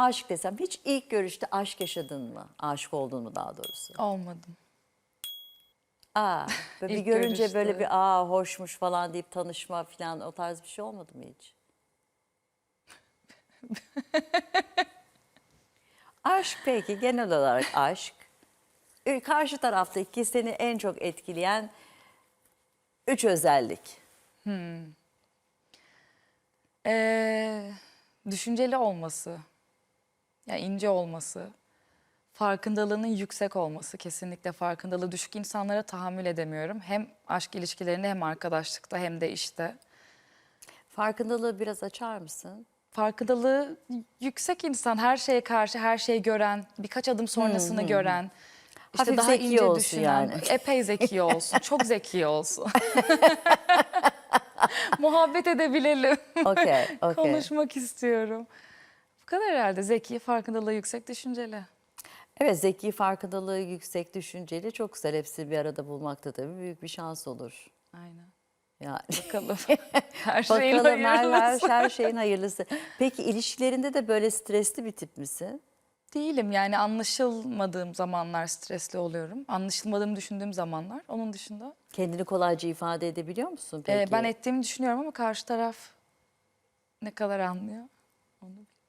aşk desem hiç ilk görüşte aşk yaşadın mı? Aşık oldun mu daha doğrusu? Olmadım. Aa, böyle bir İlk görünce görüşte. böyle bir aa hoşmuş falan deyip tanışma falan o tarz bir şey olmadı mı hiç? aşk peki genel olarak aşk. Ee, Karşı taraftaki seni en çok etkileyen üç özellik. Ee, düşünceli olması, ya ince olması, farkındalığının yüksek olması. Kesinlikle farkındalığı düşük insanlara tahammül edemiyorum. Hem aşk ilişkilerinde hem arkadaşlıkta hem de işte. Farkındalığı biraz açar mısın? Farkındalığı yüksek insan, her şeye karşı her şeyi gören, birkaç adım sonrasını gören. işte Hafif daha ince olsun düşünen, yani. epey zeki olsun, çok zeki olsun. Muhabbet edebilelim. Okey, okey. Konuşmak istiyorum. Kadar herhalde. Zeki, farkındalığı yüksek, düşünceli. Evet zeki farkındalığı yüksek düşünceli çok güzel hepsi bir arada bulmakta tabii büyük bir şans olur. Aynen. Yani. Bakalım. Her şeyin Bakalım her, her, hayırlısı. her şeyin hayırlısı. Peki ilişkilerinde de böyle stresli bir tip misin? Değilim yani anlaşılmadığım zamanlar stresli oluyorum. Anlaşılmadığımı düşündüğüm zamanlar. Onun dışında Kendini kolayca ifade edebiliyor musun e, peki? ben ettiğimi düşünüyorum ama karşı taraf ne kadar anlıyor onu bilmiyorum.